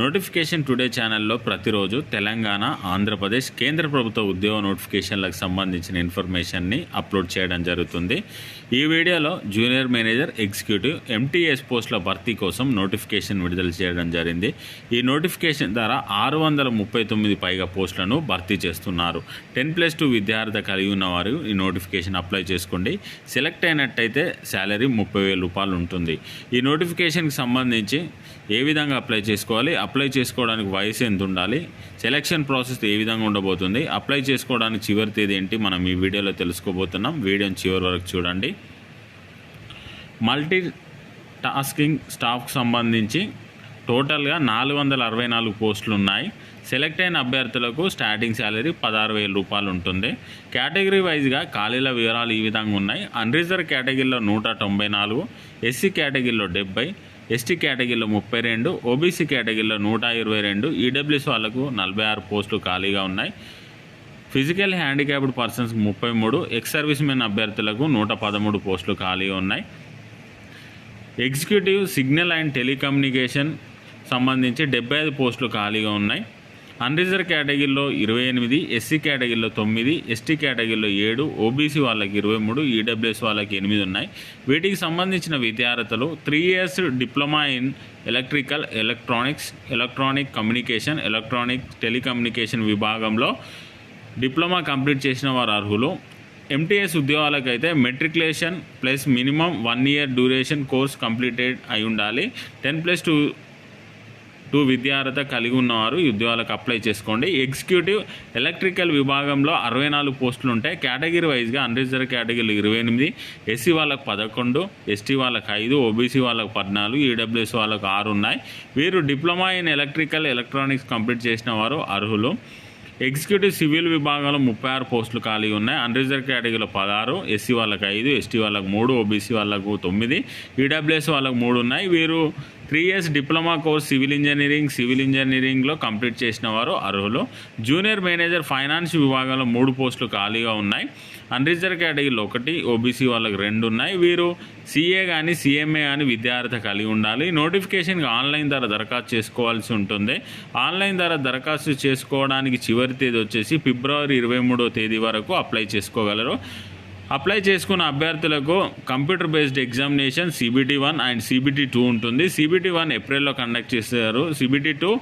Notification today ఛానల్లో ప్రతిరోజు తెలంగాణ ఆంధ్రప్రదేశ్ కేంద్ర ప్రభుత్వ ఉద్యోగ నోటిఫికేషన్లకు సంబంధించిన ఇన్ఫర్మేషన్ని అప్లోడ్ చేయడం జరుగుతుంది. ఈ వీడియోలో జూనియర్ మేనేజర్ ఎగ్జిక్యూటివ్ ఎంటీఎస్ పోస్టుల భర్తీ కోసం నోటిఫికేషన్ విడుదల చేయడం జరిగింది. ఈ నోటిఫికేషన్ ద్వారా ఆరు వందల ముప్పై తొమ్మిది పైగా పోస్టులను భర్తీ చేస్తున్నారు. టెన్ ప్లస్ టూ విద్యార్థి కలిగి ఉన్నవారు ఈ నోటిఫికేషన్ అప్లై చేసుకోండి. సెలెక్ట్ అయినట్టయితే శాలరీ ముప్పై వేల రూపాయలు ఉంటుంది. ఈ నోటిఫికేషన్కి సంబంధించి ఏ విధంగా అప్లై చేసుకోవాలి అప్లై చేసుకోవడానికి వయసు ఎంత ఉండాలి సెలక్షన్ ప్రాసెస్ ఏ విధంగా ఉండబోతుంది? అప్లై చేసుకోవడానికి చివరి తేదీ ఏంటి? మనం ఈ వీడియోలో తెలుసుకోబోతున్నాం. వీడియోని చివరి వరకు చూడండి. మల్టీ టాస్కింగ్ స్టాఫ్కి సంబంధించి టోటల్గా నాలుగు వందల అరవై నాలుగు పోస్టులు ఉన్నాయి. సెలెక్ట్ అయిన అభ్యర్థులకు స్టార్టింగ్ శాలరీ పదహారు వేల రూపాయలు ఉంటుంది. కేటగిరీ వైజ్గా ఖాళీల వివరాలు ఈ విధంగా ఉన్నాయి. అన్రిజర్వ్ కేటగిరీలో నూట తొంభై నాలుగు ఎస్సీ కేటగిరీలో డెబ్బై ఎస్టీ కేటగిరీలో ముప్పై రెండు ఓబీసీ కేటగిరీలో నూట ఇరవై రెండు ఈడబ్ల్యూఎస్ వాళ్ళకు నలభై ఆరు పోస్టులు ఖాళీగా ఉన్నాయి. ఫిజికల్ హ్యాండిక్యాప్డ్ పర్సన్స్ ముప్పై మూడు ఎక్స్ సర్వీస్ మెన్ అభ్యర్థులకు నూట పదమూడు పోస్టులు ఖాళీగా ఉన్నాయి. ఎగ్జిక్యూటివ్ సిగ్నల్ అండ్ టెలికమ్యూనికేషన్ సంబంధించి డెబ్బై ఐదు పోస్టులు ఖాళీగా ఉన్నాయి. అన్రిజర్వ్ కేటగిరీలో ఇరవై ఎనిమిది ఎస్సీ కేటగిరీలో తొమ్మిది ఎస్టీ కేటగిరీలో ఏడు ఓబీసీ వాళ్ళకి ఇరవై మూడు ఈడబ్ల్యూఎస్ వాళ్ళకి ఎనిమిది ఉన్నాయి. వీటికి సంబంధించిన విద్యార్థులు three years diploma in electrical electronics electronic communication electronic telecommunication విభాగంలో డిప్లొమా కంప్లీట్ చేసిన వారు అర్హులు. MTS ఉద్యోగాలకైతే matriculation plus minimum one year duration course completed అయి ఉండాలి. టెన్ ప్లస్ టూ టూ విద్యార్హత కలిగి ఉన్నవారు ఈ ఉద్యోగాలకు అప్లై చేసుకోండి. ఎగ్జిక్యూటివ్ ఎలక్ట్రికల్ విభాగంలో అరవై నాలుగు పోస్టులు ఉంటాయి. కేటగిరీ వైజ్గా అన్రిజర్వ్ కేటగిరీలు ఇరవై ఎనిమిది ఎస్సీ వాళ్ళకు పదకొండు ఎస్టీ వాళ్ళకి ఐదు ఓబీసీ వాళ్ళకు పద్నాలుగు ఈడబ్ల్యూఎస్ వాళ్ళకు ఆరు ఉన్నాయి. వీరు diploma in electrical electronics complete చేసిన వారు అర్హులు. ఎగ్జిక్యూటివ్ సివిల్ విభాగంలో ముప్పై ఆరు పోస్టులు ఖాళీ ఉన్నాయి. అన్రిజర్వ్ కేటగిరీలో పదహారు ఎస్సీ వాళ్ళకి ఐదు ఎస్టీ వాళ్ళకు మూడు ఓబీసీ వాళ్ళకు తొమ్మిది ఈడబ్ల్యూఎస్ వాళ్ళకు మూడు ఉన్నాయి. వీరు three years diploma course civil engineering civil ఇంజనీరింగ్లో కంప్లీట్ చేసిన వారు అర్హులు. జూనియర్ మేనేజర్ ఫైనాన్స్ విభాగంలో మూడు పోస్టులు ఖాళీగా ఉన్నాయి. అన్రిజర్వ్ కేటగిరీలో ఒకటి ఓబీసీ వాళ్ళకి రెండు ఉన్నాయి. వీరు సీఏ కానీ సీఎంఏ కానీ విద్యార్థి కలిగి ఉండాలి. నోటిఫికేషన్కి ఆన్లైన్ ద్వారా దరఖాస్తు చేసుకోవాల్సి ఉంటుంది. ఆన్లైన్ ద్వారా దరఖాస్తు చేసుకోవడానికి చివరి తేదీ వచ్చేసి ఫిబ్రవరి ఇరవై మూడో తేదీ వరకు అప్లై చేసుకోగలరు. అప్లై చేసుకున్న అభ్యర్థులకు computer based examination CBT one and CBT two ఉంటుంది. సిబిటీ వన్ ఏప్రిల్లో కండక్ట్ చేస్తారు సిబిటీ టూ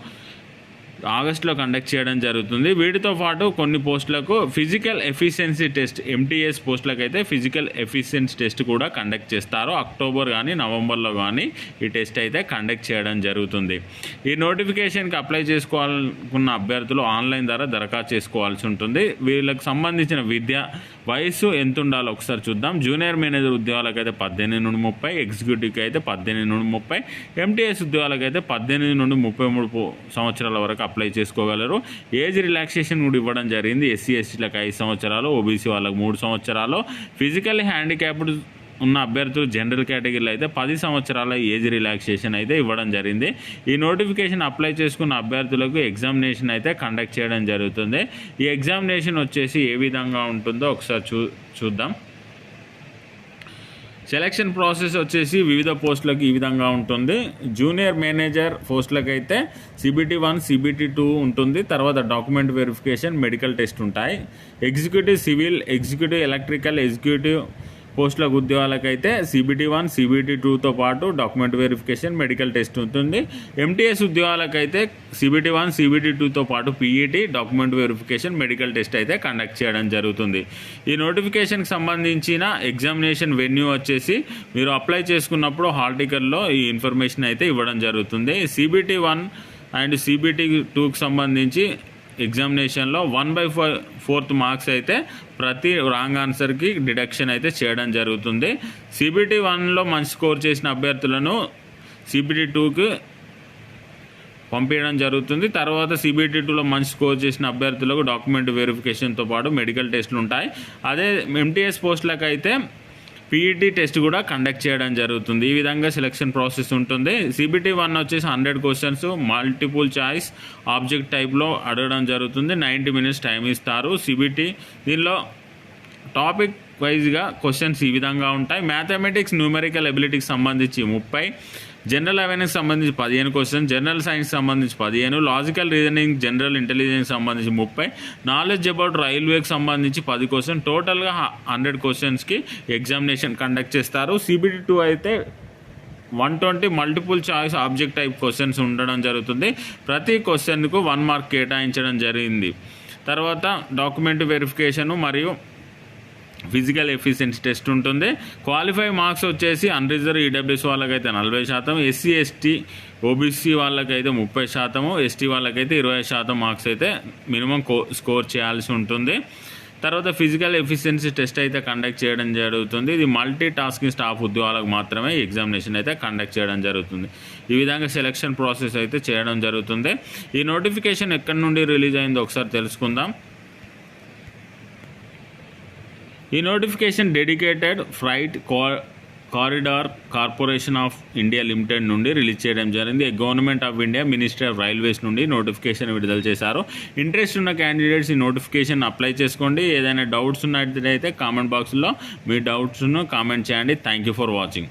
ఆగస్టులో కండక్ట్ చేయడం జరుగుతుంది. వీటితో పాటు కొన్ని పోస్టులకు ఫిజికల్ ఎఫిషియన్సీ టెస్ట్ ఎంటీఎస్ పోస్టులకు అయితే ఫిజికల్ ఎఫిషియన్సీ టెస్ట్ కూడా కండక్ట్ చేస్తారు. అక్టోబర్ కానీ నవంబర్లో కానీ ఈ టెస్ట్ అయితే కండక్ట్ చేయడం జరుగుతుంది. ఈ నోటిఫికేషన్కి అప్లై చేసుకోవాలనుకున్న అభ్యర్థులు ఆన్లైన్ ద్వారా దరఖాస్తు చేసుకోవాల్సి ఉంటుంది. వీళ్ళకి సంబంధించిన విద్య వయసు ఎంత ఉండాలో ఒకసారి చూద్దాం. జూనియర్ మేనేజర్ ఉద్యోగాలకు అయితే పద్దెనిమిది నుండి ముప్పై ఎగ్జిక్యూటివ్కి అయితే పద్దెనిమిది నుండి ముప్పై ఎంటీఎస్ ఉద్యోగాలకు అయితే పద్దెనిమిది నుండి ముప్పై మూడు సంవత్సరాల వరకు అప్లై చేసుకోగలరు. ఏజ్ రిలాక్సేషన్ కూడా ఇవ్వడం జరిగింది. ఎస్సీ ఎస్టీలకు ఐదు సంవత్సరాలు ఓబీసీ వాళ్ళకి మూడు సంవత్సరాలు. ఫిజికల్ హ్యాండిక్యాప్డ్ ఉన్న అభ్యర్థులు జనరల్ కేటగిరీలో అయితే పది సంవత్సరాల ఏజ్ రిలాక్సేషన్ అయితే ఇవ్వడం జరిగింది. ఈ నోటిఫికేషన్ అప్లై చేసుకున్న అభ్యర్థులకు ఎగ్జామినేషన్ అయితే కండక్ట్ చేయడం జరుగుతుంది. ఈ ఎగ్జామినేషన్ వచ్చేసి ఏ విధంగా ఉంటుందో ఒకసారి చూ చూద్దాం. సెలక్షన్ ప్రాసెస్ వచ్చేసి వివిధ పోస్టులకు ఈ విధంగా ఉంటుంది. జూనియర్ మేనేజర్ పోస్టులకు అయితే సిబిటి వన్ సిబిటి టూ ఉంటుంది. తర్వాత డాక్యుమెంట్ వెరిఫికేషన్ మెడికల్ టెస్ట్ ఉంటాయి. Executive civil executive electrical executive పోస్టులకు ఉద్యోగాలకైతే సిబిటీ వన్ సిబిటీ టూతో పాటు డాక్యుమెంట్ వెరిఫికేషన్ మెడికల్ టెస్ట్ ఉంటుంది. ఎంటీఎస్ ఉద్యోగాలకైతే సిబిటీ వన్ సిబిటీ టూతో పాటు PET document verification medical test అయితే కండక్ట్ చేయడం జరుగుతుంది. ఈ నోటిఫికేషన్కి సంబంధించిన ఎగ్జామినేషన్ వెన్యూ వచ్చేసి మీరు అప్లై చేసుకున్నప్పుడు హాల్ టికెట్లో ఈ ఇన్ఫర్మేషన్ అయితే ఇవ్వడం జరుగుతుంది. సిబిటీ వన్ అండ్ సిబిటీ టూకి సంబంధించి ఎగ్జామినేషన్లో one by four fourth marks అయితే ప్రతి రాంగ్ ఆన్సర్కి డిడక్షన్ అయితే చేయడం జరుగుతుంది. సిబిటీ వన్లో మంచి స్కోర్ చేసిన అభ్యర్థులను సిబిటీ టూకి పంపించడం జరుగుతుంది. తర్వాత సిబిటీ టూలో మంచి స్కోర్ చేసిన అభ్యర్థులకు డాక్యుమెంట్ వెరిఫికేషన్తో పాటు మెడికల్ టెస్టులు ఉంటాయి అదే ఎంటీఎస్ పోస్టులకు అయితే పీఈటీ టెస్ట్ కూడా కండక్ట్ చేయడం జరుగుతుంది. ఈ విధంగా సెలక్షన్ ప్రాసెస్ ఉంటుంది. సిబిటీ వన్ వచ్చేసి hundred questions multiple choice object టైప్లో అడగడం జరుగుతుంది. నైంటీ మినిట్స్ టైం ఇస్తారు. సిబిటీ దీనిలో టాపిక్ వైజ్గా క్వశ్చన్స్ ఈ విధంగా ఉంటాయి. మ్యాథమెటిక్స్ న్యూమెరికల్ ఎబిలిటీకి సంబంధించి ముప్పై జనరల్ అవేర్నెస్ సంబంధించి పదిహేను క్వశ్చన్ జనరల్ సైన్స్ సంబంధించి పదిహేను లాజికల్ రీజనింగ్ జనరల్ ఇంటెలిజెన్స్ సంబంధించి ముప్పై నాలెడ్జ్ అబౌట్ రైల్వేకి సంబంధించి పది క్వశ్చన్ టోటల్గా హండ్రెడ్ క్వశ్చన్స్కి ఎగ్జామినేషన్ కండక్ట్ చేస్తారు. సిబిటి టూ అయితే one twenty multiple choice objective type questions ఉండడం జరుగుతుంది. ప్రతి క్వశ్చన్కు వన్ మార్క్ కేటాయించడం జరిగింది. తర్వాత డాక్యుమెంట్ వెరిఫికేషను మరియు ఫిజికల్ ఎఫిషియన్సీ టెస్ట్ ఉంటుంది. క్వాలిఫై మార్క్స్ వచ్చేసి అన్రిజర్వ్ ఈడబ్ల్యూస్ వాళ్ళకైతే నలభై శాతం ఎస్సీ ఎస్టీ ఓబీసీ వాళ్ళకైతే ముప్పై శాతము ఎస్టీ వాళ్ళకైతే ఇరవై శాతం మార్క్స్ అయితే మినిమం కో స్కోర్ చేయాల్సి ఉంటుంది. తర్వాత ఫిజికల్ ఎఫిషియన్సీ టెస్ట్ అయితే కండక్ట్ చేయడం జరుగుతుంది. ఇది మల్టీ టాస్కింగ్ స్టాఫ్ ఉద్యోగాలకు మాత్రమే ఎగ్జామినేషన్ అయితే కండక్ట్ చేయడం జరుగుతుంది. ఈ విధంగా సెలక్షన్ ప్రాసెస్ అయితే చేయడం జరుగుతుంది. ఈ నోటిఫికేషన్ ఎక్కడి నుండి రిలీజ్ అయిందో ఒకసారి తెలుసుకుందాం. ఈ notification dedicated freight corridor corporation of India limited నుండి రిలీజ్ చేయడం జరిగింది. Government of India ministry of railways నుండి నోటిఫికేషన్ విడుదల చేశారు. ఇంట్రెస్ట్ ఉన్న క్యాండిడేట్స్ ఈ నోటిఫికేషన్ అప్లై చేసుకోండి. ఏదైనా డౌట్స్ ఉన్నట్లయితే కామెంట్ బాక్స్లో మీ డౌట్స్ను కామెంట్ చేయండి. Thank you for watching